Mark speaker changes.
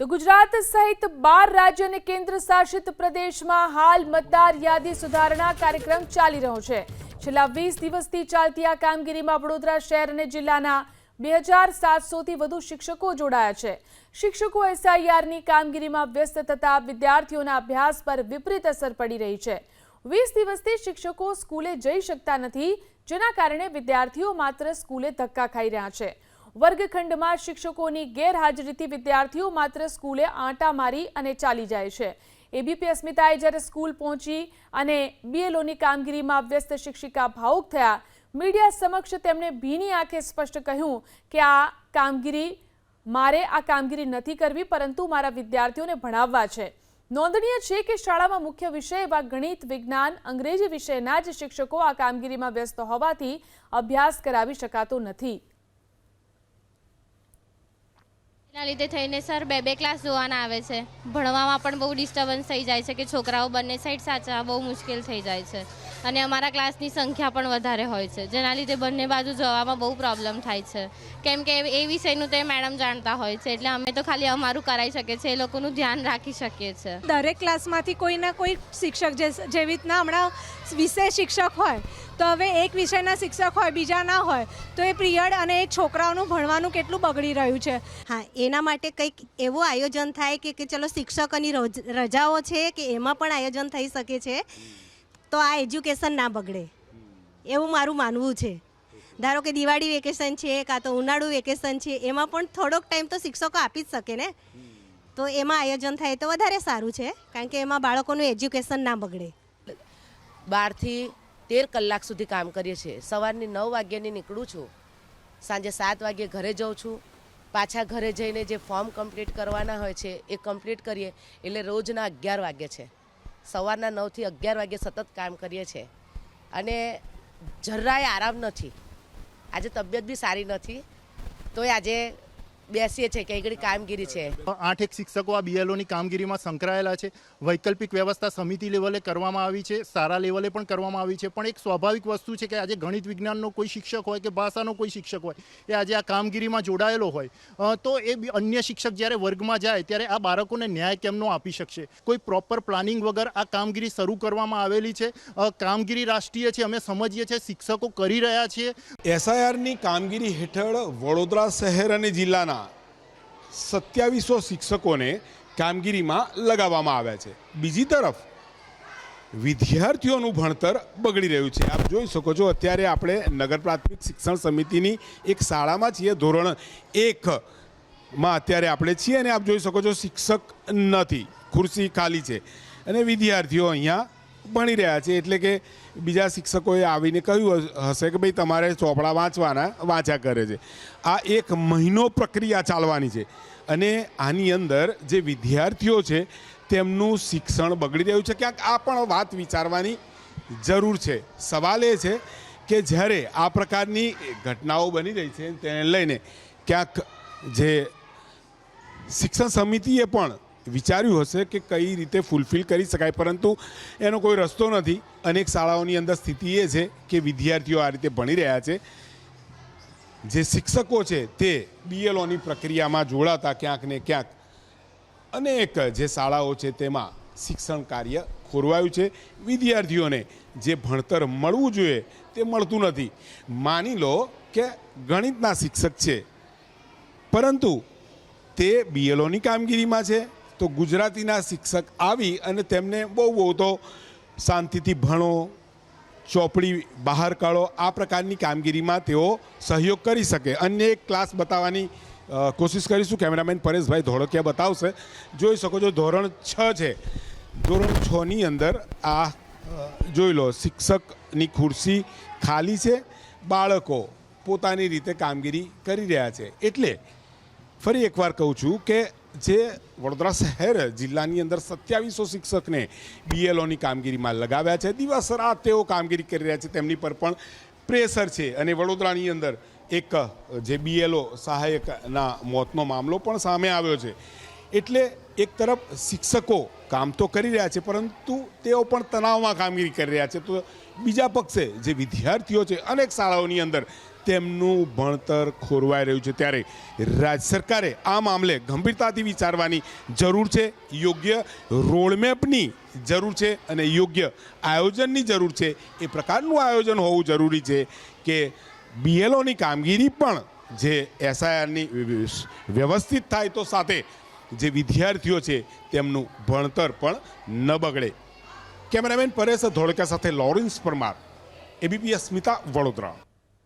Speaker 1: તો ગુજરાત સહિત બાર રાજ્ય અને કેન્દ્ર શાસિત પ્રદેશમાં હાલ મતદાર યાદી સુધારણા કાર્યક્રમ ચાલી રહ્યો છે. છેલ્લા વીસ દિવસથી ચાલતી આ કામગીરીમાં વડોદરા શહેર અને જિલ્લાના બે હજાર સાતસોથી વધુ શિક્ષકો જોડાયા છે. શિક્ષકો એસઆઈઆરની કામગીરીમાં વ્યસ્ત થતા વિદ્યાર્થીઓના અભ્યાસ પર વિપરીત અસર પડી રહી છે. વીસ દિવસથી શિક્ષકો સ્કૂલે જઈ શકતા નથી, જેના કારણે વિદ્યાર્થીઓ માત્ર સ્કૂલે ધક્કા ખાઈ રહ્યા છે. વર્ગખંડમાં શિક્ષકોની ગેરહાજરીથી વિદ્યાર્થીઓ માત્ર સ્કૂલે આંટા મારી અને ચાલી જાય છે. એબીપી અસ્મિતાએ જ્યારે સ્કૂલ પહોંચી અને બીએલઓની કામગીરીમાં વ્યસ્ત શિક્ષિકા ભાવુક થયા, મીડિયા સમક્ષ તેમણે ભીની આંખે સ્પષ્ટ કહ્યું કે આ કામગીરી, મારે આ કામગીરી નથી કરવી, પરંતુ મારા વિદ્યાર્થીઓને ભણાવવા છે. નોંધનીય છે કે શાળામાં મુખ્ય વિષય એવા ગણિત, વિજ્ઞાન, અંગ્રેજી વિષયના જ શિક્ષકો આ કામગીરીમાં વ્યસ્ત હોવાથી અભ્યાસ કરાવી શકાતો નથી.
Speaker 2: એના લીધે થઈને સર બે બે ક્લાસ જોવાના આવે છે. ભણવામાં પણ બહુ ડિસ્ટર્બન્સ થઈ જાય છે કે છોકરાઓ બંને સાઈડ સાચા બહુ મુશ્કેલ થઈ જાય છે. અને અમારા ક્લાસની સંખ્યા પણ વધારે હોય છે. જેના લીધે બંને બાજુ જવામાં બહુ પ્રોબ્લેમ થાય છે. કેમ કે એ વિષયનું તે મેડમ જાણતા હોય છે એટલે અમે તો ખાલી અમારું કરાવી શકીએ છીએ એ લોકોનું ધ્યાન રાખી શકીએ છીએ.
Speaker 3: દરેક ક્લાસમાંથી કોઈ ના કોઈ શિક્ષક જેવી રીતના હમણાં વિષય શિક્ષક હોય તો હવે એક વિષયના શિક્ષક હોય બીજા ના હોય તો એ પિરિયડ અને એ છોકરાઓનું ભણવાનું કેટલું બગડી રહ્યું છે.
Speaker 4: હા એના માટે કંઈક એવું આયોજન થાય કે કે ચલો શિક્ષકોની રોજ- રજાઓ છે કે એમાં પણ આયોજન થઈ શકે છે. તો આ એજ્યુકેશન ના બગડે. એવું મારું માનવું છે. ધારો કે દિવાળી વેકેશન છે, કાં તો ઉનાળુ વેકેશન છે, એમાં પણ થોડોક ટાઈમ તો શિક્ષકો આપી જ શકે ને. તો એમાં આયોજન થાય તો વધારે સારું છે, કારણ કે એમાં બાળકોનું એજ્યુકેશન ના બગડે.
Speaker 5: બારથી તેર કલાક સુધી કામ કરીએ છીએ. સવારની નવ વાગ્યાની નીકળું છું. સાંજે સાત વાગ્યે ઘરે જાઉં છું. પાછા ઘરે જઈને જે ફોર્મ કમ્પ્લીટ કરવાના હોય છે, એ કમ્પ્લીટ કરીએ એટલે રોજના અગિયાર વાગે છે. સવારના નવથી અગિયાર વાગે સતત કામ કરીએ છીએ. અને જરાય આરામ નથી. આજે તબિયત બી સારી નથી. તોય આજે બેસીએ છીએ કે આગળ કામગીરી છે.
Speaker 6: આઠ એક શિક્ષકો આ બીએલઓની કામગીરીમાં સંકળાયેલા છે. વૈકલ્પિક વ્યવસ્થા સમિતિ લેવલે કરવામાં આવી છે સારા લેવલે પણ કરવામાં આવી છે. પણ એક સ્વાભાવિક વસ્તુ છે કે આજે ગણિત વિજ્ઞાનનો કોઈ શિક્ષક હોય કે ભાષાનો કોઈ શિક્ષક હોય એ આજે આ કામગીરીમાં જોડાયેલો હોય. તો એ બી- અન્ય શિક્ષક જ્યારે વર્ગમાં જાય ત્યારે આ બાળકોને ન્યાય કેમનો આપી શકશે? કોઈ પ્રોપર પ્લાનિંગ વગર આ કામગીરી શરૂ કરવામાં આવેલી છે? કામગીરી રાષ્ટ્રીય છે અમે સમજીએ છીએ શિક્ષકો કરી રહ્યા છીએ.
Speaker 7: એસઆઈઆરની કામગીરી હેઠળ વડોદરા શહેર અને જિલ્લાના સત્યાવીસો શિક્ષકોને કામગીરીમાં લગાવવામાં આવ્યા છે. બીજી તરફ, વિદ્યાર્થીઓનું ભણતર બગડી રહ્યું છે. આપ જોઈ શકો છો, અત્યારે આપણે નગર પ્રાથમિક શિક્ષણ સમિતિની એક શાળામાં છીએ, ધોરણ એકમાં અત્યારે આપણે છીએ અને આપ જોઈ શકો છો, શિક્ષક નથી, ખુરશી ખાલી છે. અને વિદ્યાર્થીઓ અહીંયા ભણી રહ્યા છે એટલે કે બીજા શિક્ષકોએ આવીને કહ્યું હશે કે ભાઈ તમારે ચોપડા વાંચવાના, વાંચ્યા કરે છે. આ એક મહિનો પ્રક્રિયા ચાલવાની છે. અને આની અંદર જે વિદ્યાર્થીઓ છે, તેમનું શિક્ષણ બગડી રહ્યું છે. ક્યાંક આ પણ વાત વિચારવાની જરૂર છે. સવાલ એ છે કે જ્યારે આ પ્રકારની ઘટનાઓ બની રહી છે તેને લઈને ક્યાંક જે શિક્ષણ સમિતિએ પણ વિચાર્યું હશે કે કઈ રીતે ફૂલફિલ કરી શકાય, પરંતુ એનો કોઈ રસ્તો નથી. અનેક શાળાઓની અંદર સ્થિતિ એ છે કે વિદ્યાર્થીઓ આ રીતે ભણી રહ્યા છે. જે શિક્ષકો છે તે બીએલઓની પ્રક્રિયામાં જોડાતા ક્યાંક ને ક્યાંક અનેક જે શાળાઓ છે તેમાં શિક્ષણ કાર્ય ખોરવાયું છે. વિદ્યાર્થીઓને જે ભણતર મળવું જોઈએ તે મળતું નથી. માની લો કે ગણિતના શિક્ષક છે, પરંતુ તે બીએલઓની કામગીરીમાં છે. તો ગુજરાતીના શિક્ષક આવી અને તેમને બહુ બહુ તો શાંતિથી ભણો, ચોપડી બહાર કાઢો, આ પ્રકારની કામગીરીમાં તેઓ સહયોગ કરી શકે. અન્ય એક ક્લાસ બતાવવાની કોશિશ કરીશું. કેમેરામેન પરેશભાઈ ધોળકિયા બતાવશે. જોઈ શકો છો ધોરણ છ છે. ધોરણ છની અંદર આ જોઈ લો, શિક્ષકની ખુરશી ખાલી છે. બાળકો પોતાની રીતે કામગીરી કરી રહ્યા છે. એટલે ફરી એકવાર કહું છું કે જે વડોદરા શહેર જિલ્લાની અંદર સત્યાવીસો શિક્ષકને બીએલઓની કામગીરીમાં લગાવ્યા છે. દિવસ રાત તેઓ કામગીરી કરી રહ્યા છે. તેમની પર પણ પ્રેશર છે અને વડોદરાની અંદર એક, જે બીએલઓ સહાયકના મોતનો મામલો પણ સામે આવ્યો છે. એટલે એક તરફ શિક્ષકો કામ તો કરી રહ્યા છે, પરંતુ તેઓ પણ તણાવમાં કામગીરી કરી રહ્યા છે. તો બીજા પક્ષે જે વિદ્યાર્થીઓ છે, અનેક શાળાઓની અંદર તેમનું ભણતર ખોરવાઈ રહ્યું છે ત્યારે રાજ્ય સરકારે આ મામલે ગંભીરતાથી વિચારવાની જરૂર છે, યોગ્ય રોડમેપની જરૂર છે અને યોગ્ય આયોજનની જરૂર છે. એ પ્રકારનું આયોજન હોવું જરૂરી છે કે બીએલઓની કામગીરી પણ જે એસઆઈઆરની વ્યવસ્થિત થાય તો સાથે જે વિદ્યાર્થીઓ છે તેમનું ભણતર પણ ન બગડે. કેમેરામેન પરેશ ધોળકા સાથે લોરેન્સ પરમાર એબીપીએસ સ્મિતા વડોદરા.